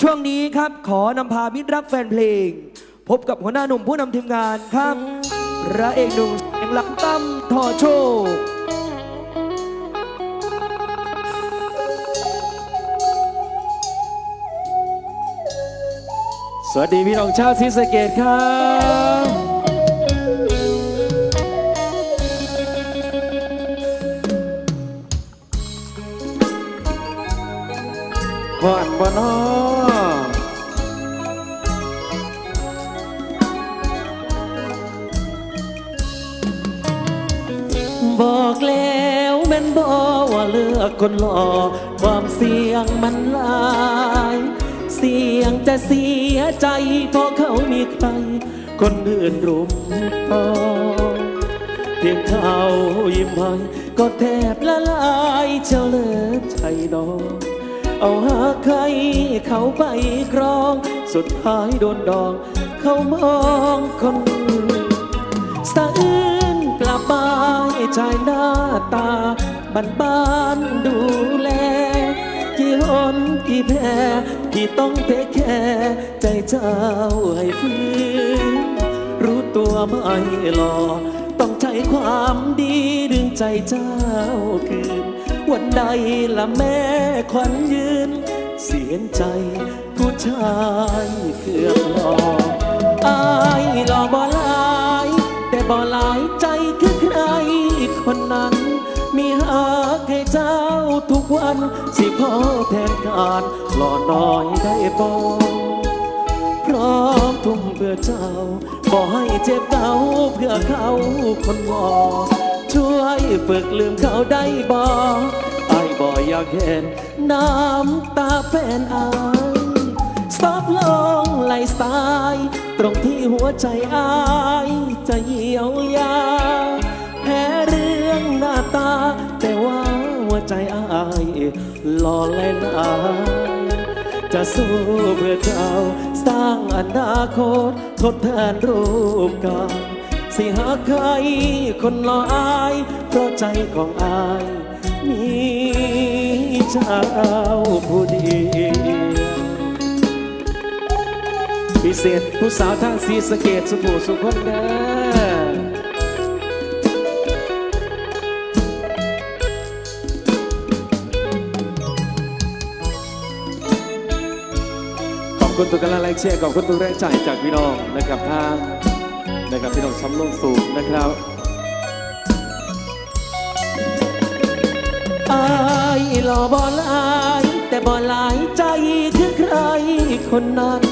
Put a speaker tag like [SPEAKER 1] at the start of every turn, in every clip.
[SPEAKER 1] ช่วงนี้ครับขอนำพามิตรรักแฟนเพลง พบกับหัวหน้าหนุ่มผู้นำทีมงานครับพระเอกหนุ่มเสียงหลังตั้มทอโชค
[SPEAKER 2] สวัสดีพี่น้องชาวศรีสะเกดครับก่อนบ่นอ
[SPEAKER 3] บอกแล้วแม่นบอว่าเลือกคนหล่อความเสี่ยงมันลาย เสี่ยงจะเสียใจเพราะเขามีใคร คนอื่นรุมต่อเพียงเขายิ้มให้ก็แทบละลายเจ้าเลิศใจดอกเอาหาใครเขาไปครอง สุดท้ายโดนดอง เขามองคนอื่นสะอื้น ชายหน้าตาบ้านบ้านดูแล กี่หนกี่แพ้ที่ต้องเทคแค่ ใจเจ้าให้ฟื้นรู้ตัวไม่หลอต้องใช้ความดีดึงใจเจ้าคืน วันใดละแม่ขวัญยืน เสียใจผู้ชายเกือบหลอกอายหลอกบ่หลาย แต่บ่หลายใจคือ คนนั้น มีหากให้เจ้าทุกวัน สิพ่อแทนการหล่อน้อยได้บ่พร้อมทุ่มเพื่อเจ้าบ่ให้เจ็บเก่าเพื่อเขาคนงอช่วยฝึกลืมเขาได้บ่ไอ้บ่อยากเห็นน้ำตาแฟนอายซอบลงไหลสาย ตรงที่หัวใจอายจะเยียวยา ใจอายหล่อไหลายลายจะสู้เพื่อเจ้า สร้างอนาคต ทดแทนรูปกาสิหาใครคนหล่ออาย เพราะใจของอาย มีเจ้าผู้เดียว
[SPEAKER 2] พิเศษผู้สาวทางศรีสเกดสุภูสุคนเด้อ คุณทุกกำลังแรงเชียร์ขอบคุณทุกแรงใจจากพี่น้องนะครับทางนะครับพี่น้องช้ำลงสูงนะครับ
[SPEAKER 3] อายหล่อบ่หลายแต่บ่หลายใจคือใครคนนั้น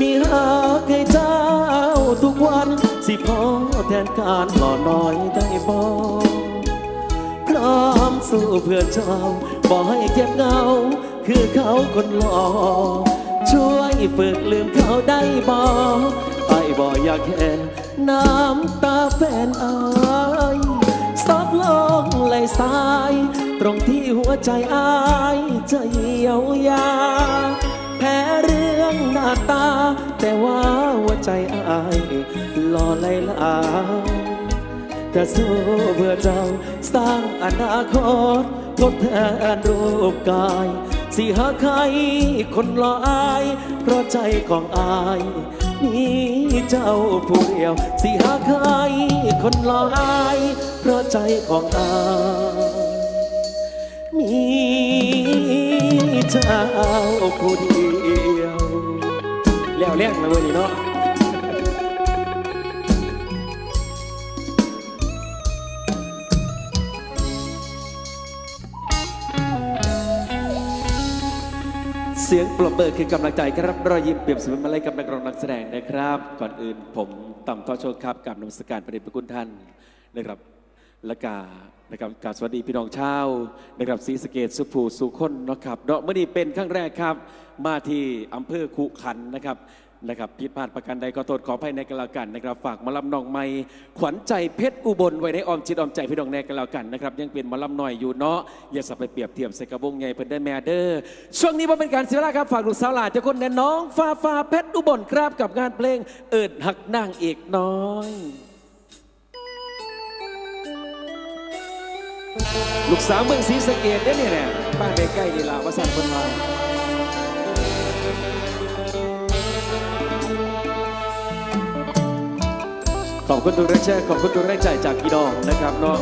[SPEAKER 3] มีรักให้เจ้าทุกวัน สิพอแทนการหล่อน้อยได้บ่พร้อมสู้เพื่อเจ้าบ่ให้เจ็บเหงา คือเขาคนหล่อ ช่วยฝึกลืมเขาได้บ่ไอ้บ่อยากเห็นน้ำตาแฟนอายซอบลงไหลสาย ตรงที่หัวใจอายจะเยียวยา แพ้เรื่องหน้าตา แต่ว่าหัวใจอายหล่อไหลลาจะสู้เพื่อเจ้าสร้างอนาคตทดแทนรูปกาย สิหาใครคนลออาย เพราะใจของอายมีเจ้าผู้เดียว สิหาใครคนลออาย เพราะใจของอายมีเจ้าผู้เดียว
[SPEAKER 2] แล้วเลี้ยงมาเมื่อนี้เนาะ สียงปรบมือคือกำลังใจครับรอยยิ้มเปรียบเสมือนมาเลยกับนักร้องนักแสดงนะครับ ก่อนอื่นผมต่ำทอโชคครับกับนมัสการประเดชพระคุณท่านนะครับและกานะครับกาบสวัสดีพี่น้องชาวนะครับศรีสะเกดสุภูสุขนนะครับเนาะเมื่อนี้เป็นครั้งแรกครับ มาที่อำเภอคุขันนะครับ นะครับผิดพลาดประการใดก็โทษขออภัยในกันแล้วกันนะครับ ฝากมาลำนองไม่ขวัญใจเพชรอุบลไว้ในออมจิตออมใจพี่น้องแน่กันแล้วกันนะครับยังเป็นมาลำหน่อยอยู่เนาะอย่าสับไปเปรียบเทียมใส่กระบงใหญ่เพิ่นได้แม่เด้อช่วงนี้ว่าเป็นการเสียเวลาครับฝากลูกสาวหลานเจ้าคนแน่น้องฟ้าฟ้าเพชรอุบลครับกับงานเพลงเอิดหักนางเอกน้อย ลูกสาวเมืองศรีสะเกดเนี่ยนี่แหละบ้านใกล้ๆนี่ล่ะว่าสั่นคนมา ขอบคุณทุกแรงแช่ขอบคุณทุกแรงใจจากพี่น้องนะครับเนาะ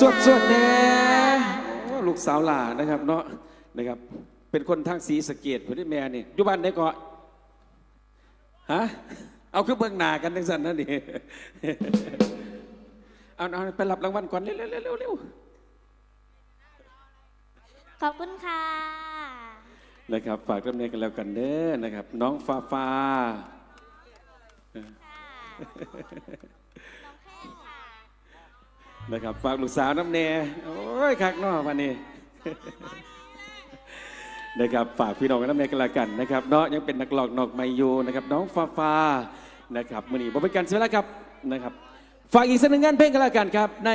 [SPEAKER 4] สวดสวดแน่ลูกสาวหล่านะครับเนาะนะครับ เป็นคนทางสีสเกตคนที่แม่นี่อยู่บ้านได้ก็ฮะเอาขึ้นเบื้
[SPEAKER 2] องหน้ากันทั้งสันนั่นนี่เอาเอาไปรับรางวัลก่อนเร็วเร็วเร็วเร็ว
[SPEAKER 4] ขอบคุณค่ะ
[SPEAKER 2] นะครับฝากเรื่องนี้กันแล้วกันเด้อนะครับ น้องฟาฟา นะครับฝากลูกสาวน้ำเนโอ้ยคักนอวันนี้นะครับฝากพี่น้องน้ำเนกันละกันนะครับเนาะยังเป็นนักหลอกนอกไมยูนะครับน้องฟ้าฟ้านะครับมื่อนี้ผมเป็นการเสียแล้วครับนะครับฝากอีกสักหนึ่งงานเพลงกันละกันครับใน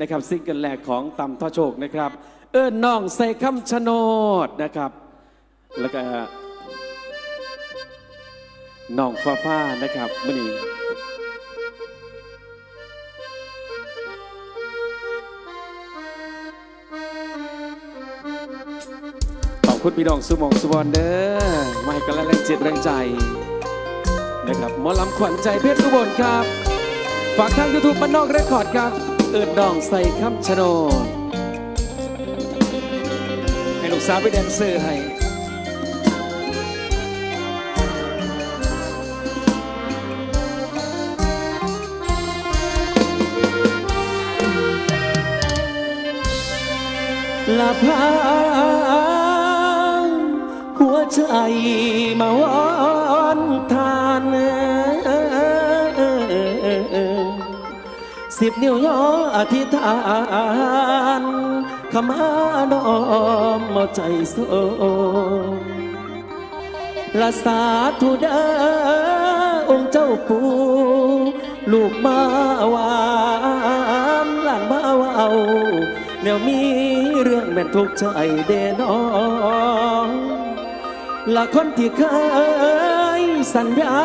[SPEAKER 2] นะครับซิงเกิลแรกของตำท่อโชคนะครับ เอิญน้องใส่คำชะโนดนะครับ แล้วก็น้องฟ้าฟ้านะครับมื่อนี้ คุณพี่น้องสุมองสุวรรณเด้อมาให้กำลังแรงจิตแรงใจนะครับหมอลำขวัญใจเพชรอุบลครับ ฝากทางยูทูบบ้านนอกเรคคอร์ดครับ เอิดดองใส่คำชะโนให้ลูกสาวไปแดนเซอร์ให้
[SPEAKER 3] ลาพา ใจมาวอนทานสิบนิ้วย่ออธิษฐานขมาน้อมเอาใจโสมละสาธุเด้อองค์เจ้าปู่ลูกมาวานหลานมาเว่าแนวมีเรื่องแม่นทุกข์ใจเด้น้อง ละคนที่เคยสัญญา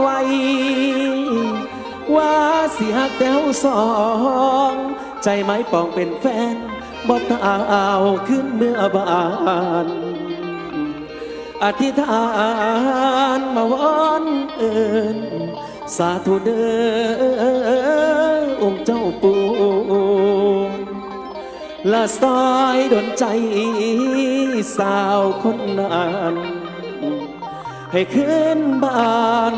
[SPEAKER 3] ไว้ ว่าสิหักแต้วสอง ใจไม้ปองเป็นแฟนบ่ตาเอาขึ้นเมื่อบานอธิษฐานมาวอนเอิญสาธุเด้อองค์เจ้าปู่ละซอยดนใจสาวคนนั้น ให้ขึ้นบ้าน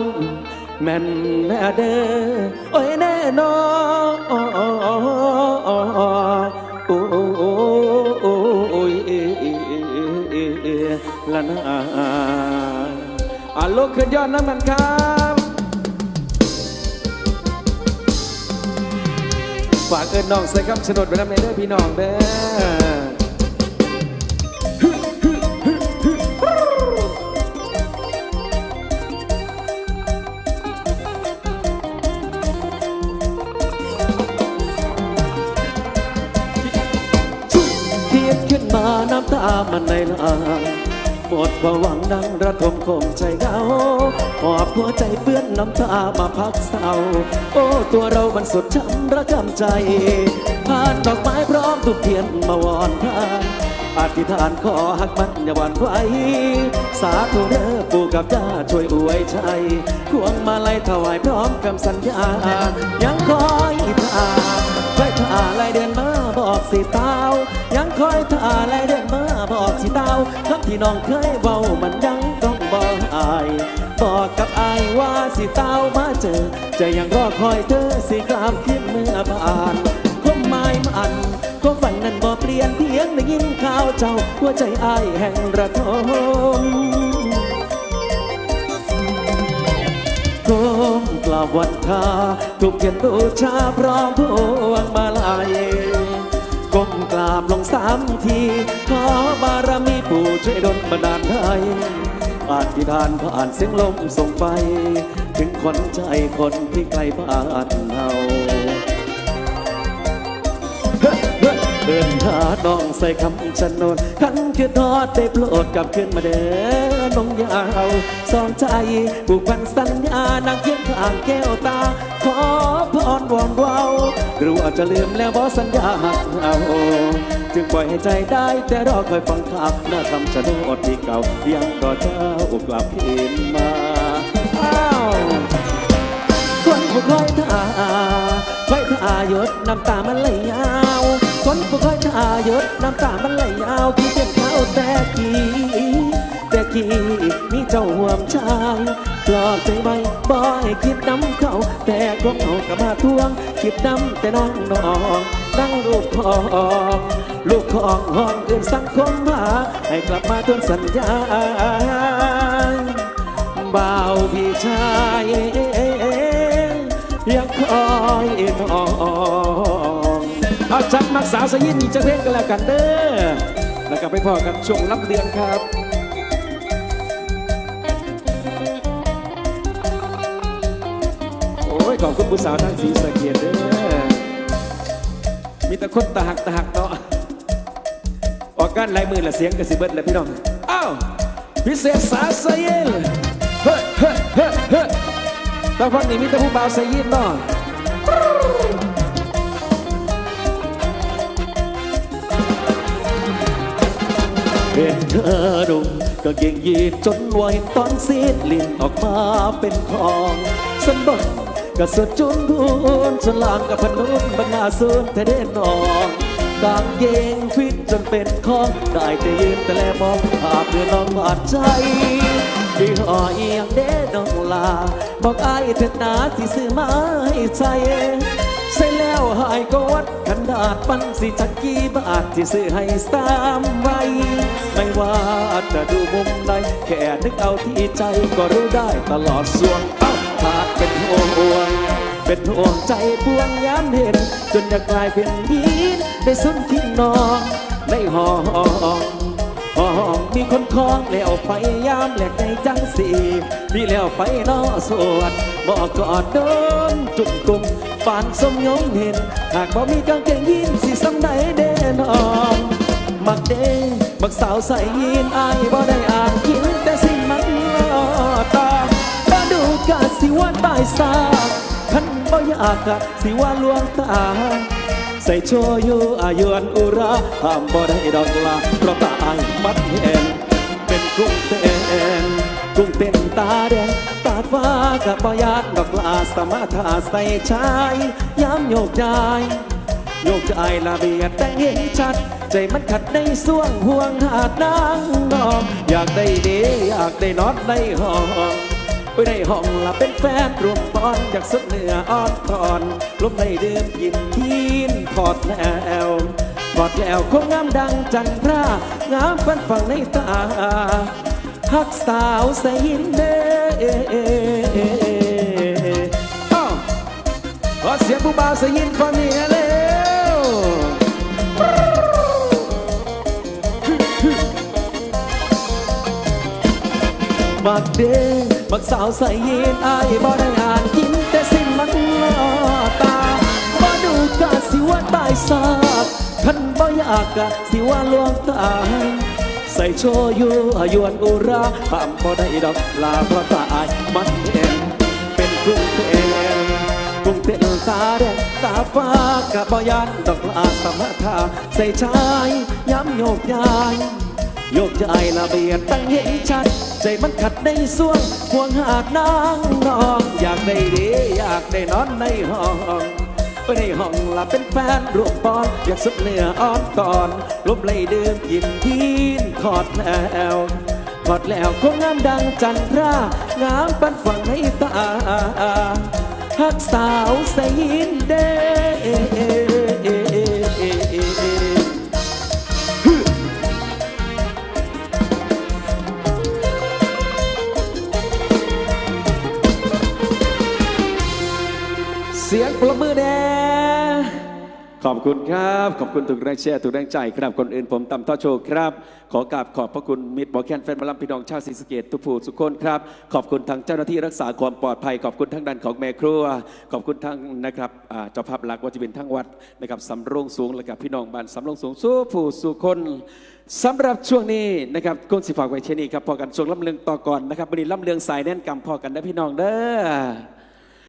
[SPEAKER 3] แม่นแน่เด้อโอ้ยแน่นอนโอ้ยละนา
[SPEAKER 2] อะลุกขึ้นยอดน้ำมันครับฝากเอิญน้องใส่คำชนดไปน้ำในเด้อพี่น้องเด้อ
[SPEAKER 3] มันในลาหมดความหวังนั่งระทมคมใจเหงาหอบหัวใจเปื้อนน้ำตามาพักเศร้า โอ้ตัวเรามันสุดช้ำระกำใจผ่านดอกไม้พร้อมทุกเทียนมาวอนทานอธิษฐานขอหักมันอย่าหวั่นไหวสาธุเด้อปู่กับย่าช่วยอวยชัยควงมาลัยถวายพร้อมคำสัญญา ยังคอยท่าคอยท่าลายเดือนมาบอกสิเต้า คอยท่าลายเดือนมาบอกสิเต้าคำที่น้องเคยเบามันยังต้องบอกอาย บอกกับอายว่าสิเต้ามาเจอ จะยังรอคอยเธอสิกลับขึ้นเมื่อผ่านคมหมายมันความฝันนั้นบ่เปลี่ยนเพียงได้ยินข่าวเจ้าหัวใจอายแห่งระทมก้มกราบวันทาถูกเทียนบูชาพร้อมพวงมาลัย ก้มกราบลงสามที ขอบารมีปู่ช่วยดลบันดาลให้อธิทานผ่านเสียงลมส่งไป ถึงคนใจคนที่ไกลบ้านเฮา เดินหาน้องใส่คำชะโนขันคือทอดได้โปรดกลับขึ้นมาเด้อน้องยาวสองใจผูกพันสัญญานางเคียงข้างแก้วตา ขอพรวอนเวาหรือว่าจะลืมแล้วบอสัญญาหักเอาจึงปล่อยให้ใจได้แต่รอคอยฟังข่าวหน้าคำชะโนดที่เก่ายังรอเจ้ากลับคืนมาอ้าวคนผู้คอยท่าคอยท่าหยดน้ำตามันไหลยา คนผู้คอยทาหยดน้ำตามันไหลยาวพี่เป็นเขาแต่กี้แต่กี้มีเจ้าห่วมชายปลอบใจไว้บ่ให้คิดน้ำเขาแต่ก็เขากลับมาทวง คิดน้ำแต่น้องนองนั่งลูกของลูกของห้องอื่นสังคมมาให้กลับมาทวนสัญญาบ่าวพี่ชายยังคอยมอง
[SPEAKER 2] เอาจับมักสาวสยินอีกจะเพลงกันแล้วกันเด้อแล้วก็ไปพอกันช่วงรับเดือนครับโอ้ยขอบคุณผู้สาวทั้งสีสะเกียดเด้อมีแต่คนตาหักตาหักเนาะออกกันลายมือละเสียงกระสิบเบิดเลยพี่น้องอ้าวพิเศษสาวสยินเฮ้เฮ้เฮ้เฮ้ตาฟังนี่มีแต่ผู้บ่าวสยินเนาะ
[SPEAKER 3] เห็นเธอดุก็เก่งยีดจนวัยตอนซีดลิ้นออกมาเป็นของสันบังก็สุดจุนพูนสลางกับพนุนบรรณาสูนแต่เด่นนองกางเกงฟิตจนเป็นของได้แต่ยืนแต่แลมองภาพเดือน้องบาดใจที่ห่อเอียงเด้น้องลา บอกอายเถิดนาที่ซื้อมาให้ใจ ใส่แล้วหายก็วัดขันดาดปันสิจักกี่บาทที่ซื้อให้สามไว้ไม่ว่าจะดูมุมใดแค่นึกเอาที่ใจก็รู้ได้ตลอดส่วงเอ้าขาดเป็นห่วงเป็นห่วงใจพวงย้ำเห็น จนอยากลายเป็นยีนได้สุนที่นอนในห้องห้องมีคนคล้องแล้วไปยามแหลกในจังสีมีแล้วไปนอสวดบอกกอดโดนจุกกุม ปานสมยงเห็น หากบ่มีกางเกงยีนสิสำไหนเด่นออมมักเด้มักสาวใส่ยีนอายบ่ได้อ่านกินแต่สิ่งมันลอตาบ่ดูกาสิวันตายซาคันบ่อยากกะสิว่าลวงตา ใส่โชยุอายุอันอุราห้ามบ่ได้ดอกลาเพราะตาอายมัดเห็นเป็นกุ้งเต้น กุ้งเต้นตาแดงตาฟ้ากับบ่ยากดอกลาสมาธาใส่ชายย้ำโยกย้ายโยกใจละเบียดแต่งเห็นชัด ใจมันขัดในส่วงห่วงหาดนางนองอยากได้เดอยากได้นอดในห้องไปในห้องละเป็นแฟนรวมปอนอยากสุดเหนืออ่อนตอนลมในเดิมยินทีนพอดแล้วพอดแล้วคงงามดังจันทรางามฟันฝังในตา ฮักสาวใส่ยินเด้อ้าวขอเสียงผู้บ่าวสยินฟังนี่เร็วบักเด้บักสาวใส่ยินอายบ่ได้อ่านกินแต่สิ่งมันลอตาบ่ดูกะสิว่าตายซากท่านบ่อยากกะสิว่าลวงตา ใส่โชยุอายุนอุราห้ามบ่ได้ดอกลาพราะตาอายมันเห็นเป็นกรุงเทพกรุงเทพตาแดงตาฟ้ากับบยันดอกลาสมทาใส่ชายย้ำโยกย้ายโยกใจละเบียดตั้งเห็นชัด ใจมันขัดในส่วงห่วงหาดนางนอง อยากได้ดีอยากได้นอนในห้อง ในห้องลับเป็นแฟนรวมปอน อยากสุดเหนืออ้อนตอนลบเลยดื่มยินทีนขอดแล้วขอดแล้วคงงามดังจันทรางามปันฝังให้ตาฮักสาวใส่ยินเด้ สียงปรบมือแด่ขอบคุณครับ ขอบคุณทุกแรงเชียร์ทุกแรงใจครับคนอื่นผมตำต้อโชว์ครับ ขอกราบขอบพระคุณมิตรบอแคนแฟนบอลลัมพี่น้องชาวศรีสะเกดทุกผู้สุกคนครับ ขอบคุณทางเจ้าหน้าที่รักษาความปลอดภัย ขอบคุณทั้งด้านของแม่ครัว ขอบคุณทั้งนะครับเจ้าภาพหลักว่าจะเป็นทั้งวัดนะครับสำโรงสูงและกับพี่น้องบ้านสำโรงสูงสู้ผู้สุคนสำหรับช่วงนี้นะครับก้นสิฝากไว้เช่นนี้ครับพอกันช่วงลำเลืองต่อก่อนนะครับวันนี้ลำเลืองสายแน่นกำพอกันนะพี่น้องเด้อ